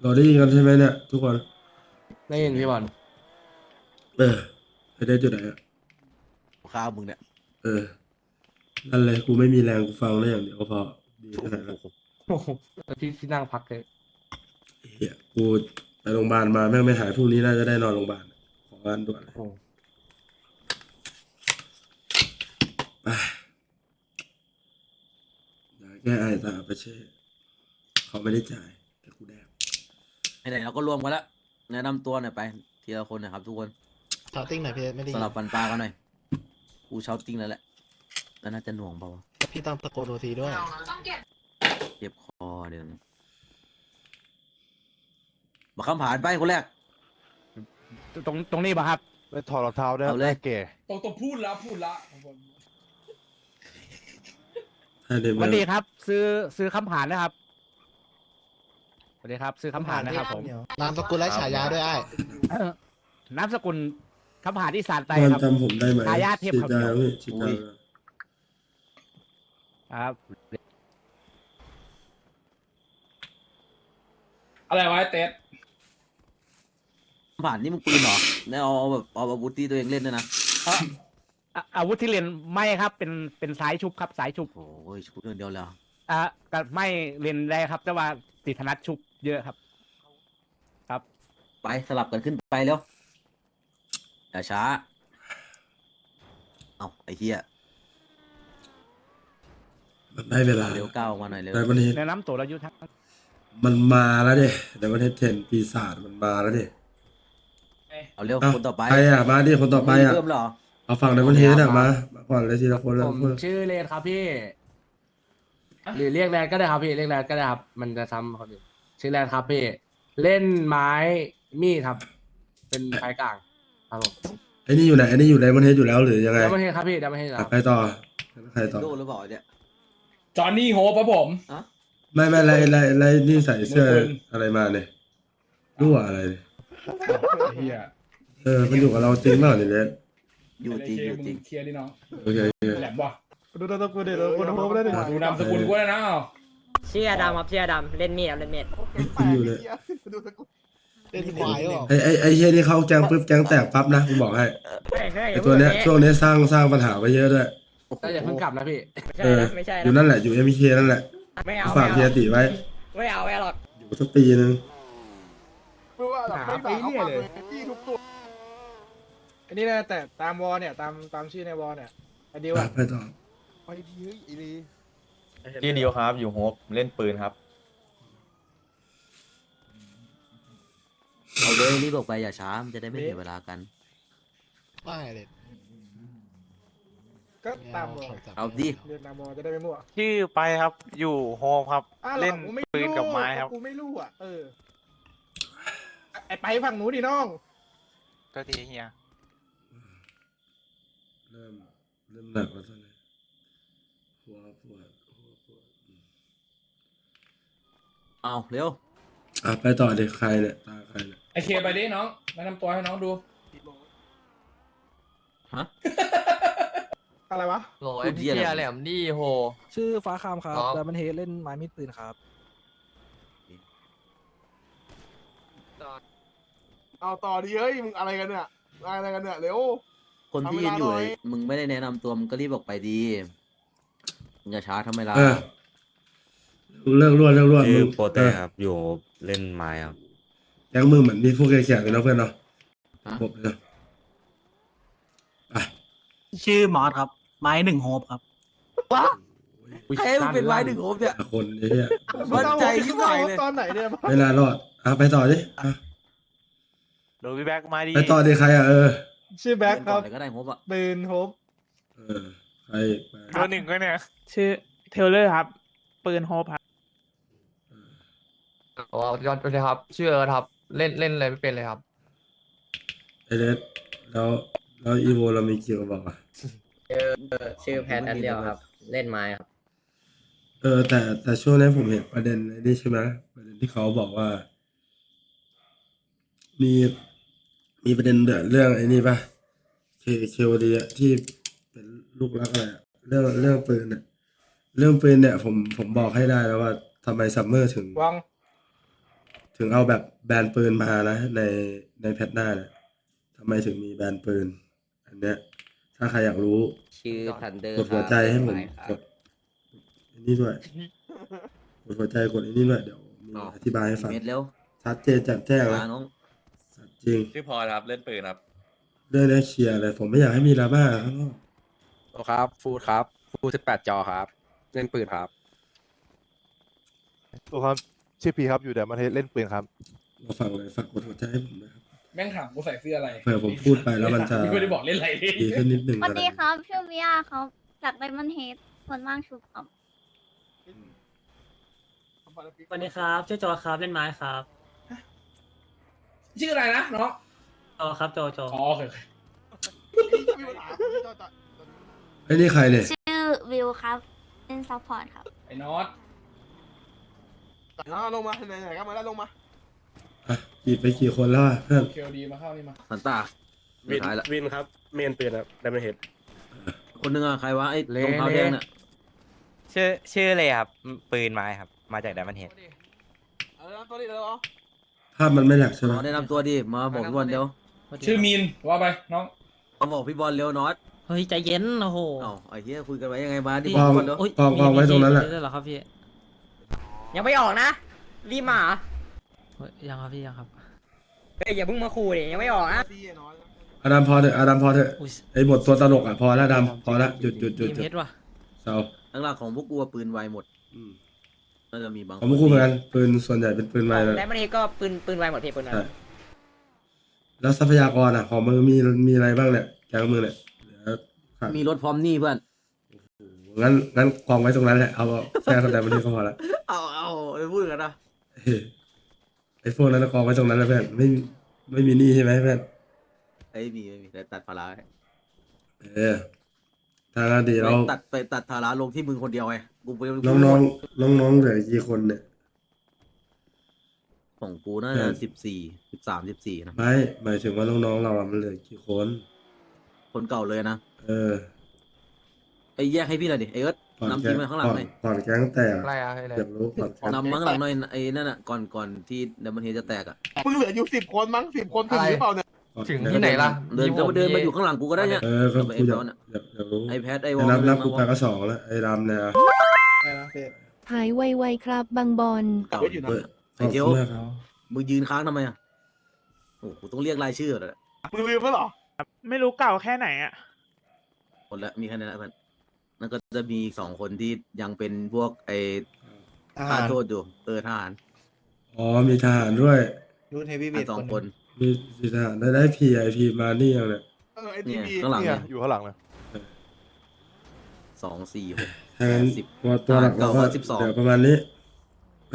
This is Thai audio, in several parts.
เราได้ยินกันใช่ไหมเนี่ย ทุกคน ได้ยินพี่บอลเออไอเดสอยู่ไหนอะข้าวมึงเนี่ยเออนั่นเลยกูไม่มีแรงกูฟังได้อย่างเดียวก็พอดีขนาดนั้นโอ้โหพี่พี่นั่งพักเลยเฮียกูไปโรงพยาบาลมาแม่งไม่หายพรุ่งนี้น่าจะได้นอนโรงพยาบาลของงานด่วนเลยโอ้โหไปยาแก้ไอตาประเช่เขาไม่ได้จ่ายแต่กูแดก ไหนๆเราก็รวมกันแล้วแนะนำตัวหน่อยไปทีละคนนะครับทุกคนชาวติ้งหน่อยพี่ไม่ได้ยิสำนหรับฟันปลากันหน่อยกูเชาติ้งแล้วแหละแล้วน่าจะหน่วงเปล่าวะพี่ต้องตะโกนโอทีด้วยเจ็บคอเดี๋ยวนะมาคำผ่านไปคนแรก ตรงตรงนี้ป่ะครับไปถอดรองเท้าได้เอาเลย เก๋ตรงตัวพูดแล้วพูดละถ้าเดินสมาวัสดีครับ ซื้อซื้อคำผ่านนะครับ สวัสดีครับ ซื้อคำผ่านนะครับผม นามสกุลและฉายาด้วยไอ้นามสกุลคำผ่านที่สารไตตอนครับ จำผมได้ไหมทายาทเทพฉีดเขาเขียายวพี่ฉีดยาครับอะไรวะไอ้เต๊ดคำผ่านนี่มึงปืนเหรอแล้วเอาเอาแบบเอาอาวุธที่ตัวเองเล่นด้วยนะเอ่ออะอาวุธที่เรียนไม่ครับ เป็นเป็นสายชุบครับสายชุบโอ้ยชุดเดียวแล้วอะก็ไม่เรียนได้ครับ แต่ว่าติดธนัดชุบ เยอะครับครับ ไปสลับกันขึ้นไปเร็วอย่าช้า เอาไอ้เหี้ยมันได้เวลา เร็วก้าวออกมาหน่อยเร็วแต่วันนี้แนะนำตัวเราอยู่ทั้งมันมาแล้วดิแต่วันนี้เทนปีศาจมันมาแล้วดิเอาเร็วเอ้าคนต่อไปใครอะมาดิคนต่อไปอะ เริ่มเหรอเอาฝั่งในวันเทสอะมามาก่อนเลยทีละคนแล้วผมชื่อเลนครับพี่ หรือเรียกแลนก็ได้ครับพี่เรียกแลนก็ได้ครับ มันจะซ้ำครับพี่ ชื่อแลนครับพี่ เล่นไม้มีดครับ เป็นไฟกลางครับผมไอ้นี่อยู่ไหนไอ้นี่อยู่ในวันเทสอยู่แล้วหรือยังไงเดี๋ยวมาเห็นครับพี่เดี๋ยวมาเห็นคอะรับใครต่อใครต่อ โดนหรือเปล่าเนี่ย จอห์นนี่โฮปครับผม ไม่ไม่ไรไรไรนี่ใส่เสื้อมือปืนอะไรมาเนี่ยรั่วอะไรเนี่ยเฮียเออมันอยู่กับเราจริงเปล่าเนี่ยเลสอยู่จริงอยู่จริง เคลียร์ดิน้องโอเคโอเคแหลมวะดูตะกูเดี๋ยวคนโฮมได้ดิดูนามสกุลกูแล้วนะอ้าว เชื่อดำครับเชื่อดำเล่นมีดครับเล่นมีดจริงอยู่เลยเล่นควายหรอไอ้ไอ้ไอ้เฮียนี่เข้าแกงปุ๊บแกงแตกปั๊บนะกูบอกให้เฮ้ยเฮ้ยไอ้ตัวเนี้ยช่วงนี้สร้างสร้างปัญหาไปเยอะด้วยแต่อย่าเพิ่งกลับนะพี่ไม่เอใช่อนะไม่ใช่อยู่นะนั่นแหละอยู่เอ็มเคนั่นแหละไม่เอาฝากเฮียติไว้ไม่เอาไม่เอาหรอกอยู่สักปีนึงหาไปเรื่อยเลยอันนี้นะแต่ตามวอเนี่ยตามตามชื่อในวอเนี่ยไอเดียวไปอะไปต่อ ชื่อเดียวครับ อยู่โฮปเล่นปืนครับ เอาเลยรีบออกไปอย่าช้ามันจะได้ไม่เสียเวลากันว่าไงเลยก็ตามวอเอาดิ เรียนตามวอจะได้ไม่มั่วชื่อไปครับ อยู่โฮมครับ อ้าวหรอเล่นกูไม่ปืนกับไม้ครับ กูไม่รู้อะเออไอไปฝั่งหนูดิน้องก็ดีเฮีย เริ่มเริ่มหนักแล้วตอนนี้หัวปวดหัวปวด เอาเร็วอะไปต่อเด็กใครเนี่ยตาใครเนี่ยไอเคไปดิน้องแนะนำตัวให้น้องดู ฮะ อะไรวะ โหไอ้พี่เกียแหลมดีโห ชื่อฟ้าคามครับครับ แต่มันเฮดเล่นไม้มีดปืนครับ เอาต่อดีเฮ้ยมึงอะไรกันเนี่ยอะไรกันเนี่ยเร็ว คนที่ยืนเอาอยู่เวลาหน่อย มึงไม่ได้แนะนำตัวมึงก็รีบออกไปดีมึงอย่าช้าทำไมล่ะเออ เลิกรั่วเลิกรั่วชื่อมึงโปเต้ครับ อยู่เล่นไม้ครับ แก๊งมึงเหมือนมีพวกแก่ๆกันนะเพื่อนเนาะฮะ ผมเลยเนาะไปชื่อมอสครับ ไม้หนึ่งโฮปครับใครให้มึงเป็นไว้หนึ่งโฮปเนี่ยแต่คนไอ้เหี้ยมั่นใจยิ่งใหญ่เลยตอนไหนเนี่ยไม่น่ารอดอะไปต่อดิอะโดยพี่แบ็กมาดีไปต่อดิใครอะเออชื่อแบ็คคก่อรันบเลยก็ได้โฮปอะปืนโฮปเออใครไปเบอร์หนึ่งก็เนี่ยชื่อเทเลอร์ครับ ปืนโฮปครับ อ๋อยอดไปเลยครับชื่อเอิร์ธครับ เล่นเล่นอะไรไม่เป็นเลยครับ ไอเดสแล้วแล้วอีโวเรามีเกี่ยวกับบอกอะชื่อแพทอันเดียวครับ เล่นไม้ครับ เออ แต่แต่ช่วงนี้ผมเห็นประเด็นไอ้นี่ใช่ไหมประเด็นที่เขาบอกว่า มีมีประเด็นเดือดเรื่องไอ้นี่ป่ะเคเคโอดีอะที่เป็นลูกรักอะไรอะเรื่องเรื่องปืนเนี่ยเรื่องปืนเนี่ย ผมผมบอกให้ได้แล้วว่าทำไมซัมเมอร์ถึงวัง ถถึงเอาแบบแบนปืนมานะ ในในแพทหน้าเนี่ยทำไมถึงมีแบนปืน อันเนี้ย ถ้าใครอยากรู้ ชื่อทันเดอร์กดหัวใจให้ผมกดอันนี้ด้วยกดหัวใจกดอันนี้ด้วยเดี๋ยวมีอธิบายให้ฟังเม็ดเร็วชัดเจนแจ่มแจ้งมานะน้องชัดจริงชื่อพอครับเล่นปืนครับเรื่องนี้เคลียร์เลยผมไม่อยากให้มีดราม่าข้างนอกครับ ฟูดครับ ฟูดสิบแปดจอครับ เล่นปืนครับ ตัวครับ ชื่อพีครับอยู่เดี๋ยวมาเล่นปืนครับเราฟังเลยฝากกดหัวใจให้ผมนะครับแม่งถามกูใส่เสื้ออะไรเผื่อผมพูดไปแล้วมันจะไม่ได้บอกเล่นอะไรดีขึ้นนิดนึงสวัสอะไรดีครับชื่อมิยาครับจากไดมอนเฮดคนว่างชุบครับสวัสดีครับชื่อจอครับเล่นไม้ครับ ชื่ออะไรนะน้องจอครับจอจออ๋อโอเคโอเคไอ้ยนี่ใครเนี่ยชื่อวิวครับเป็นซัพพอร์ตครับไอ้นอต ลงมาไหนๆก็มาแล้วลงมาอะกี่ไปกี่คนแล้วอะเพื่อนเคลดีมาเข้านี่มาสันตาสุดท้ายละ วินครับ เมนปืนครับได้ไม่เห็นคนหนึงอะใครวะไอ้เละรองเท้าแดงน่ะชื่อชื่อเลยครับปืนไม้ครับ มาจากไดมันเฮดเออตัวนี้เลยเหรอภาพมันไม่แหลกใช่ไหมน้องแนะนำตัวดิ มาบอกพี่บอลเร็วชื่อมีนว่าไปน้องมาบอกพี่บอลเร็วน็อตเฮ้ยใจเย็นโอ้โหเอ้าไอ้เหี้ยคุยกันไว้ยังไงมาดิกองบอลเร็วกองกองไว้ตรงนั้นแหละได้เหรอครับพี่ ยังไม่ออกนะรีบมาเหรอยังครับพี่ยังครับ เฮ้ยอย่าเพิ่งมาขู่ดิยังไม่ออกนะอาดัมพอเถอะอาดัมพอเถอะอุ้ยไอ้บทตัวตลกอะพอแล้วดำพอละหยุดหยุดหยุดทีมหยุเพดชรว่ะเศร้าหลักๆของพวกกูอะปืนไวหมดอืมน่าจะมีบางของพวกกูเหมือนกันปืนส่วนใหญ่เป็นปืนไวเลยไดมันเฮดก็ปืนปืนไวหมดพี่ปืนไวใช่แล้วทรัพยากรอะของมึงมีมีอะไรบ้างเนี่ยแกงมึงเนี่ยเหลือขาดมีรถพร้อมหนี่เพื่อน งั้นงั้นกองไว้ตรงนั้นแหละ เอาแค่คนใดคนหนึ่งก็พอละเอาเอาไปพูดกันนะเฮ้ยไอ้พวกนั้นกองไว้ตรงนั้นแล้วเพื่อนไม่มีไม่มีหนี้ใช่ไหมเพื่อนไอ้ยมีไม่มีแต่ตัดภาระให้เออทางนั้นดีเราไปตัดไปตัดภาระลงที่มึงคนเดียวไงกูไปน้องน้องน้องน้องๆเหลือกี่คนเนี่ย ของกูน่าเอจะอสิบสี่สิบสามสิบสี่นะไม่หมายถึงว่าน้องๆเราอะมันเหลือกี่คน คนเก่าเลยนะ เออ ไอ้แยกให้พี่หน่อยดิไอ้เอิร์ธก่อนนำแก๊ทีงมมาข้างหลังก่อนหน่อยก่อนแก๊งแตกอะไรอะอะไรอยากรู้ก่อนแก๊งนำมาข้างหลังหน่อยไอ้นั่นอะก่อนก่อนที่เดมอนเฮจะแตกอะมึงเหลืออยู่สิบคนมั้งสิบคนถึงหรือเปล่าเนี่ย ก่อถึงแก๊ที่ไหนล่ะ เดินก็เดินมาอยู่ข้างหลังกูก็ได้เนี่ยเออก็ไอ้กูอยากบอลน่ะอยากอยากรู้ไอ้แพทไอ้วอไอ้ลนับนับมากูวไปอลก็สองแล้วไอ้ดำเนี่ยหายไวๆครับบางบอลเก่าเยอะอยู่นะเฮ้ยไอ้เกียว ขอบคุณมากครับ มึงยืนค้างทำไมอะโอ้โหต้องเรียกรายชื่อเลยมึงลืมแล้วเหรอ ไม่รู้เก่าแค่ไหนอะหมดแล้วมีแค่นั้นแหละเพื่อน นั่นก็จะมีอีกสองคนที่ยังเป็นพวกไอ้ค่าโทษอยู่เออทหารอ๋อมีทหารด้วย รุ่นเฮฟวี่เวอะทสองคน มีมีทหารได้ได้พีไอพีมานี่ยังเนี่ยเออไอ้ทีเนี่ยวีข้างหลังเนี่เนี่ย ยอยู่ข้างหลังเลยสองสี่หก ถ้างั้นสิบตัวตัวหลักเราก็เก่าสิบสอง เดี๋ยวประมาณนี้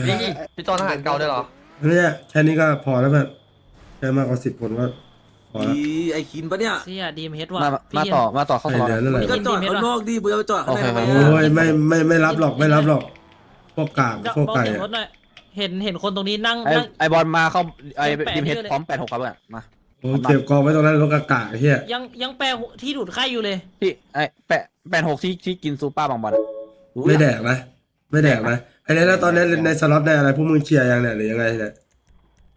นี่พี่จอทหารเก่าด้วยเหรอ เนี่ยแค่นี้ก็พอแล้วเพื่อนแค่มากกว่าสิบคนก็พ อละ อีไอ้คินปะเนี่ยเสียดีมเพชรว่ะมามาต่อมาต่อเข้าไอซอยเหลือนั่นแหมึละงก็จอดข้างนอกดิมึงจะไปจอดข้างในทำไมโอเคอะโอ้ยไม่ไม่ไม่รับหรอกไม่รับหรอก พวกกากพวกไก่อะเห็นเห็นคนตรงนี้นั่งไอไอบอลมาเข้าไอแปะดิมเฮดเยอะเลย พร้อมแปดหกครับเพื่อนมาโอ้เก็บกองไว้ตรงนั้นรถกากากไอ้เฮียยังยังแปลที่ดูดไข่อยู่เลยพี่ไอแปดแปดหกที่ที่กินซูเปอร์บางบอลอะไม่แดกนะไม่แดกนะไอ้เนี่ยแล้วตอนนี้ในสล็อตได้อะไรพวกมึงเคลียร์ยังเนี่ยหรือยังไงเนี่ย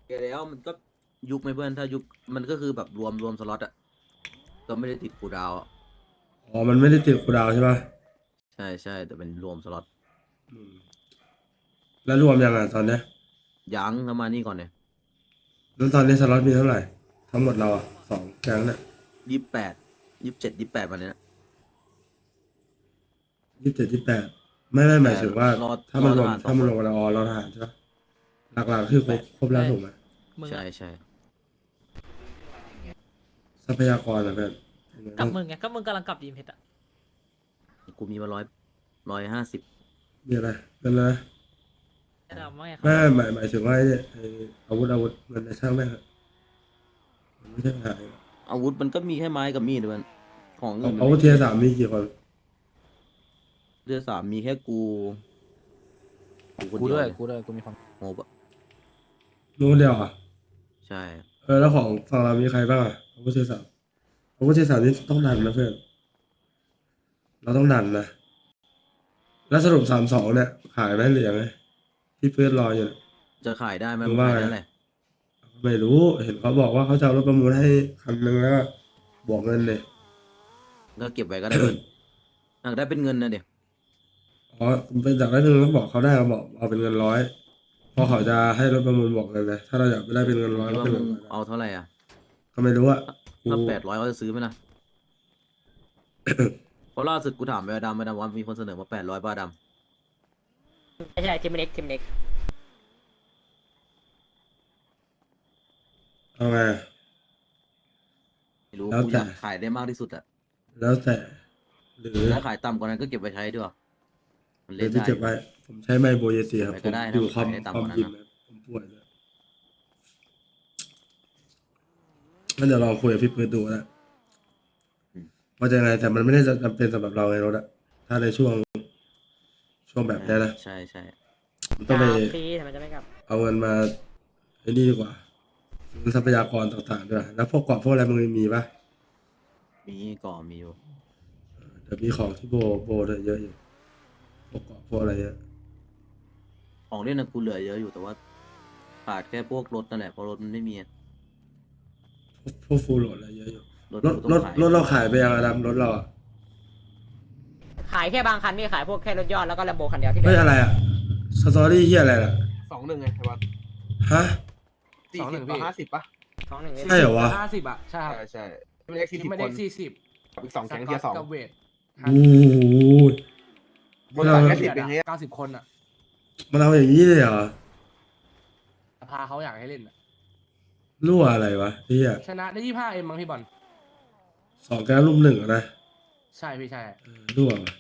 เดี๋ยวแล้วมันก็ ยุคไหมเพื่อนถ้ายุคมันก็คือแบบรวมรวมสล็อตอะก็ไม่ได้ติดกูดาวอะอ๋อ มันไม่ได้ติดกูดาวใช่ปะใช่ใช่แต่เป็นรวมสล็อตอืมแล้วรวมยังอะตอนเนี้ยยังเข้ามานี่ก่อนเนี่ยแล้วตอนนี้สล็อตมีเท่าไหร่ ทั้งหมดเราอะสองแก๊งเนี่ยยี่แปดยี่เจ็ดยี่แปดวันเนี้ย ยี่สิบเจ็ดยี่สิบแปดไม่ไม่หมายถึงว่า รอถ้ามันรวมรอทหารถ้ามันรวมกันแล้วอ๋อเราทหารใช่ปะหลักๆคือครบครบแล้วถูกไหมมึงใช่ใช่ ทรัพยากรอะเพื่อนกับมึงไงก็มึงกำลังกลับดีมเพชรอะกูมีมาร้อยร้อยห้าสิบมีอะไรเป็นอะไรไม่ทำไม่ไม่หมายหมายถึงว่าไอ้เนี่ยไอ้อาวุธอาวุธมันในช่างแม่งอะมันไม่ใช่ปัญหาอยู่อาวุธมันก็มีแค่ไม้กับมีดด้วยของอื่นอาวุธเทียร์สามมีกี่คนเรือสามมีแค่กูคนกูด้วยเกูด้วย กูมีความโหบอะนู้นเดียวอะใช่เออแล้วของฝั่งเรามีใครบ้างอะอาวุธเทียร์สามอาวุธเทียร์สามนี่ต้องดันนะเพื่อน เราต้องดันนะ แล้วสรุปสามสองเนี่ยขายไหมหรือยังไงที่เพื่อนรออยู่เนี่ยจะขายได้ไหมมึงว่าขายไงได้อะไรไม่รู้เห็นเขาบอกว่าเขาจะเอารถประมูลให้คันหนึ่งแล้วก็บวกเงินเลย ก็เก็บไว้ก็ได้เพื่อนอยากได้เป็นเงินนะเดี๋ยวอ๋อเป็นจากได้เงินก็บอกเขาได้เขาบอกเอาเป็นเงินร้อยเพ ราะเขาจะให้รถประมูลบอกเงินเลยถ้าเราอยากได้เป็นเงินร้อยคิดก็ว่าเป็นมึเงิงนร้อยเอาเท่าไหร่อะก็ไม่รู้อะกูถ้าแปดร้อยเขาจะซื้อไหมล่ะ เพราะล่าสุดกูถามไปดำไปดำว่ามีคนเสนอมาแปดร้อยบาทดไม่ใช่ทีมเล็กทีมเล็กเอาไงำไม่รู้แล้วกูแต่ อยากขายได้มากที่สุดอะแล้วแต่หรือถ้าขายต่ำกว่านั้นก็เก็บไว้ใช้ดีกว่า มันหรืเล่อนที่ได้เก็บไว้ผมใช้ไมโบเยตีครับไว้ผก็มได้นะอยู่คอมขายได้ต่ำคอมกว่านั้นยิมนะนะผมป่วยเลยงั้นเดี๋ยวลองคุยกับพี่ปืนดูนะว่าจะยังไงแต่มันไม่ได้จำเป็นสำหรับเราไงรถอะถ้าในช่วงช่วงแบบนี้นะใช่ใช่มันต้องไป ฟรีทำไมจะไม่กลับ เอาเงินมาไอ้นี่ดีกว่าซื้อทรัพยากรต่างๆด้วย แล้วพวกเกาะพวกอะไรมึงมีปะมีก่อมีอยู่ เดี๋ยวมีของที่โบโบด้วยเยอะอยู่ พวกเกาะพวกอะไรเยอะของเล่นนะกูเหลือเยอะอยู่แต่ว่าขาดแค่พวกรถนั่นแหละเพราะรถมันไม่มีพวกพวกฟูลโหลดอะไรเยอะอยู่รถรถกูต้องรถขายรถเราขายไปยังอะดำรถเราอะขายแค่บางคันพี่ขายพวกแค่รถยอดแล้วก็ลมโบคันเดียวที่เหลืเฮ้ยอะไรอะสตอรี่เฮียอะไรล่ะสองหนึ่งไงไอ้บอลฮะ สี่สองหนึ่สิบงต่อพี่ ห้าสิบป่ะสองหนึ่งใช่เหรอวะ ห้าสิบอะ ใช่ครับใช่ใช่ทีมเล็กสี่สิบไม่คได้นสี่สิบกับอีกสองแก๊งเทียร์สองกับเวทโอ้โห บนต่างแค่สิบเองเนี่ยเก้าสิบคนอะมันเอาอย่างนี้เลยเหรอพาเขาอยากให้เล่นอะรั่วอะไรวะเฮียชนะได้ยี่ห้าเอ็มมั้งพี่บอลสองแก้วรุ่มหนึ่งอะนะใช่พี่ใช่เออรั่วว่ะ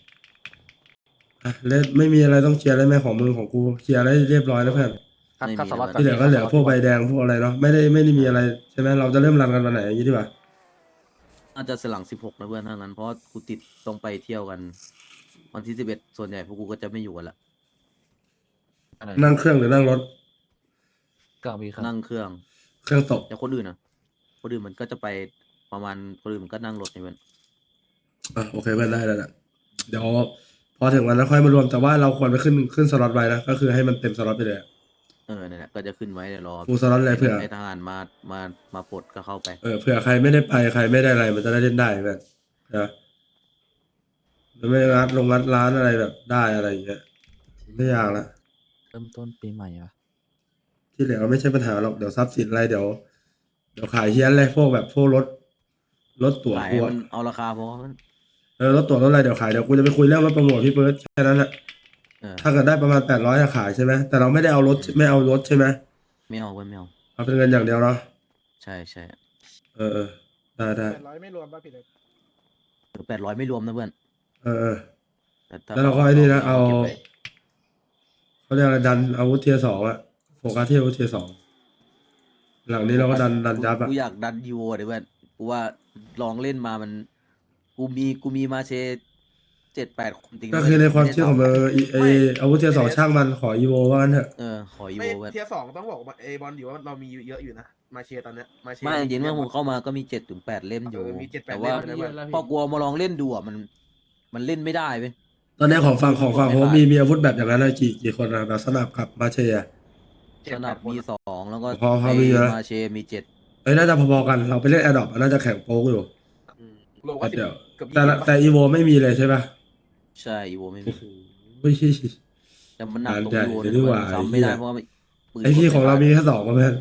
อะเล่นไม่มีอะไรต้องเคลียร์อะไรไหมของมึงของกูเคลียร์อะไรเรียบร้อยแล้วเพื่อนไม่มีแล้วที่เหลือก็เหลือพวกใบแดงพวกอะไรเนาะไม่ได้ไม่ได้มีอะไรใช่ไหมเราจะเริ่มรันกันวันไหนอย่างนี้ดีกว่าน่าจะสลังสิบหกนะเพื่อนถ้างั้นเพราะว่ากูติดต้องไปเที่ยวกัน วันที่สิบเอ็ดส่วนใหญ่พวกกูก็จะไม่อยู่กันละนั่งเครื่องหรือนั่งรถนั่งเครื่องเครื่องตกแต่คนอื่นอะคนอื่นมันก็จะไปประมาณคนอื่นมันก็นั่งรถในเพื่อนอะโอเคเพื่อนได้แล้วนะเดี๋ยวพอถึงวันนั้นค่อยมารวมแต่ว่าเราควรไปขึ้นขึ้นสล็อตไว้นะก็คือให้มันเต็มสล็อตไปเลยอะเออนั่นแหละก็จะขึ้นไว้เดี๋ยวรอฟูลสล็อตเลยเผื่อให้ทหารมามามาปลดก็เข้าไป เออเผื่อใครไม่ได้ไปใครไม่ได้อะไรมันจะได้เล่นได้เพื่อนนะ มันไม่งัดลงงัดร้านอะไรแบบได้อะไรอย่างเงี้ยไม่ยากละเริ่มต้นปีใหม่ปะที่เหลือไม่ใช่ปัญหาหรอกเดี๋ยวทรัพย์สินอะไรเดี๋ยวเดี๋ยวขายเฮี้ยนเลยพวกแบบพวกรถรถตั๋วขายกูให้อะมันเอาราคาเพราะว่ามันเออรถตั๋วรถอะไรเดี๋ยวขายเดี๋ยวกูจะไปคุยเรื่องรถโปรโมทพี่เบิร์ดแค่นั้นแหละเออถ้าเกิดได้ประมาณแปดร้อยขายใช่ไหมแต่เราไม่ได้เอารถไม่เอารถใช่ไหมไม่เอาเว้ยไม่เอาเอาเป็นเงินอย่างเดียวเนาะใช่ใช่เออเออได้ได้แปดร้อยไม่รวมป่ะพี่เล็กแปดร้อยไม่รวมนะเพื่อน เออเออแต่ถ้แล้วเราก็ไอ้นี่นะเอา ก็บไว้เขาเรียกอะไรดันอาวุธเทียร์สองอะโฟกัสที่อาวุธเทียร์สองหลังนี้เราก็ดันดันยับอะกูอยากดันยูโอเดี๋ยวเพื่อนกูว่าลองเล่นมามันกูมีกูมีมาเชเจ็ดแปดคนจริงๆก็คือในความเชื่อของมึงไอ้ไออาวุธเทียร์สองช่างมันขออีโวว่างั้นเถอะเออขอยูไม่โอเพื่อนเทียร์สองต้องบอกว่าเอบอลอยู่ว่าเรามีเยอะอยู่นะ มาเชียร์ตอนเนี้ยมาเชียร์ ไม่จริงๆเมื่อมึงเข้ามาก็มีเจ็ดถึงแปดเล่มอยู่ เออมี7-8แต่ว่าเล่มเยอะแล้วพอพี่กูเอามาลองเล่นดูอะมัน มันเล่นไม่ได้เว้ย ตอนนี้ของฝั่งของฝั่งผมมีมีอาวุธแบบอย่างนั้นเลยกี่กี่คนนะแบบสนับกับมาเชียร์สนับมีสองแล้วก็พอพอมีเยอะ มาเชมีเจ็ดเอ้ยน่าจะพอๆกันเราไปเล่นแอดดอปน่าจะแข่งโป๊กอยู่รวมว่าสิบเดี๋ยวเกือบแต่ยี่ละสิบแต่อีโวไม่มีเลยใช่ปะใช่อีโวไม่มีโอ้โหแต่มันหนักตรงงานใหญ่อีโวเลยดีกว่าซ้ำไม่ได้ไอ้เหี้ยเพราะว่าปืนไอที่ของเรามีแค่สองมาเพื่อน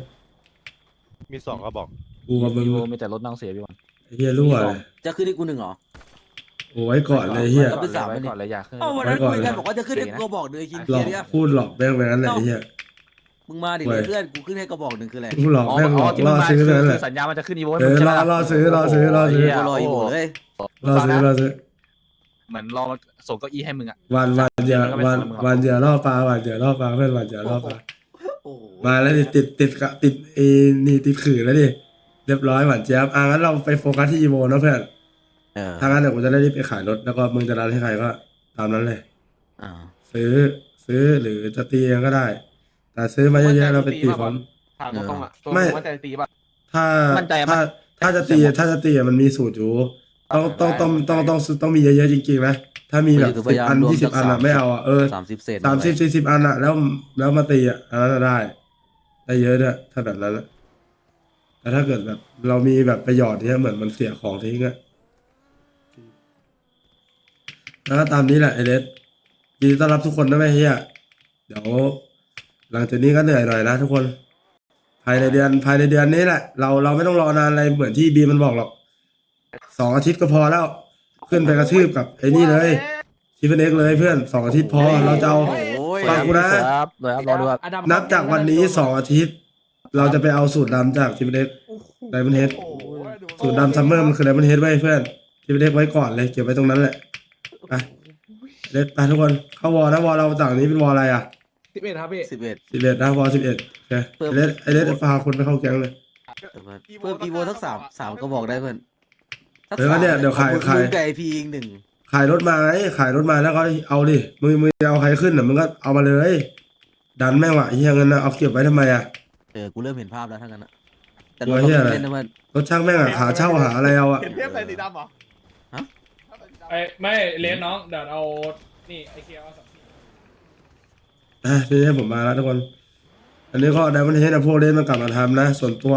มีสองกระบอกกูกับมึงอีโวมีแต่รถนั่งเสียพี่วันไอ้เฮียรั่วเลยจะขึ้นให้กูหนึ่งเหรอ โอ้ยก่อนเลยเฮีย อาไปสาม ไว้ไปดิก่อนเลยอยากขึ้น เอ้าวันนั้นไว้ก่อน คุยกันเลยบอกว่าจะขึ้นให้กูบอกเดือคินหลเกีอยกร์เนี่ยพูดหลอกแม่งไปนั้นแหละไอ้เฮีย มึงมาดิเว้ยเพื่อนกูขึ้นให้กระบอกหนึ่งคืออะไรกูหลอกแม่งหลอกที่ล่อมึงมาซื้อคือนั่นแหละสัญญา มันจะขึ้นอีโวเออรอรอซื้อรอซื้อรอซื้อกูรออีโวเลยรอซื้อรอซื้อเหมือนรอส่งเก้าอี้ให้มึงอะ วันวันเดียวก็ไม่วันทำมึงหรอกวันเดียวล่อปลาวันเดียวล่อปลาเพื่อนวันเดียวล่อปลา โอ้โหมาแล้วดิติดติดกะติดเอนี่ติดขื่อแล้วดิเรียบร้อยหวานเจี๊ยบอะงั้นเราไปโฟกัสที่อีโวนะเพื่อนเออ ถ้างั้นเดี๋ยวกูจะได้รีบไปขายรถแล้วก็มึงจะรันให้ใครก็ตามนั้นเลย อ่า ซื้อซื้อหรือจะตีเองก็ได้ แต่ซื้อมาเยอะๆเราไปตีพร้อม ถามตรงๆอะตัวไม่มึงว่าใจตีป่ะ ถ้ามั่นใจถ้ามั่นถ้าจะตีถ้าจะตีอะมันมีสูตรอยู่ต้องต้องต้องต้องต้องต้องต้องมีเยอะๆจริงๆนะถ้ามีแบบคือพสิบยายามอันรวมยี่สิบสักอันอะ30ไม่เอาอะเออ สามสิบเซนสามสิบสี่สิบอันอะแล้วแล้วมาตีอะอันนั้นอะได้ได้เยอะด้วยถ้าแบบนั้นอะแต่ถ้าเกิดแบบเรามีแบบประโยชน์เนี้ยเหมือนมันเสียของทิ้งอะ แล้วก็ตามนี้แหละไอเลสยินดีต้อนรับทุกคนนะแม่เฮียเดี๋ยว หลังจากนี้ก็เหนื่อยหน่อยนะทุกคน ภายในเดือนภายในเดือนนี้แหละ เราเราไม่ต้องรอนานอะไรเหมือนที่บีมันบอกหรอกสองอาทิตย์ก็พอแล้ว ขึ้นไปกระทืบกับไอ้นี่เลยทีเฟนเอ็กเลยเพื่อนสองอาทิตย์พอเราจะเอาโอ้ยฟังกูนะครับเลยครับรอดูครับนับจากวันนี้สองอาทิตย์ เราจะไปเอาสูตรดำจากทีเฟนเอ็กไดมอนเฮดสูตรดำซัมเมอร์มันคือไดมอนเฮดไว้เพื่อนทีเฟนเอ็กไว้ก่อนเลยเก็บไว้ตรงนั้นแหละ ไปเล็กไปทุกคนเข้าวอลนะวอลเราต่างนี้เป็นวอลอะไรอะสิบเอ็ดครับพี่สิบเอ็ดสิบเอ็ดนะวอลสิบเอ็ดโอเคเพิ่มไอเลสไอเลสพาคนไปเข้าแก๊งเลยเพิ่มอีโวทั้งสามสามก็บอกได้เพื่อนสักเดี๋ยวก็เนี่ยเดี๋ยวขายขอบคุณขายลุงไก่พีอีกหนึ่งขายรถมาไงขายรถมาแล้วก็เอาดิมึงมึงจะเอาใครขึ้นอะมึงก็เอามาเลย ดันแม่งว่ะไอ้เฮียเงินนะเอาเก็บไว้ทำไมอะเออกูเริ่มเห็นภาพแล้วทั้งนั้นอะแต่กลัเราวเหี้ยอะไรเล่นนะเพื่อนรถช่างแม่งอะหาเช่าหาอะไรเอาอะเห็นเทพใส่สีดำเหรอ ฮะ เทพใส่สีดำ ไอ้ไม่เลนน้องเดี๋ยวเอานี่ไอเคียวเอาสามสี่อะทีนี้ผมมาแล้วทุกคน อันนี้ก็ได้มันเห็นนะพวกเลสมันกลับมาทำนะ ส่วนตัว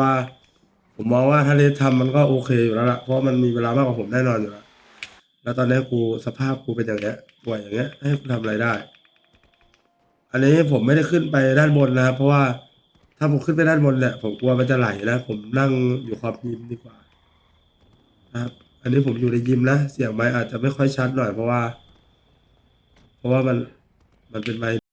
ผมมองว่าถ้าเลสทำมันก็โอเคอยู่แล้วล่ะ เพราะมันมีเวลามากกว่าผมแน่นอนอยู่แล้ว แล้วตอนนี้กูสภาพกูเป็นอย่างเงี้ยป่วยอย่างเงี้ยให้กูทำอะไรได้ อันนี้ผมไม่ได้ขึ้นไปด้านบนนะครับเพราะว่าถ้าผมขึ้นไปด้านบนเนี่ยผมกลัวมันจะไหลนะ ผมนั่งอยู่ขอบยิมดีกว่านะครับ อันนี้ผมอยู่ในยิมนะ เสียงไม้อาจจะไม่ค่อยชัดหน่อยเพราะว่า เพราะว่ามันมันเป็นไม้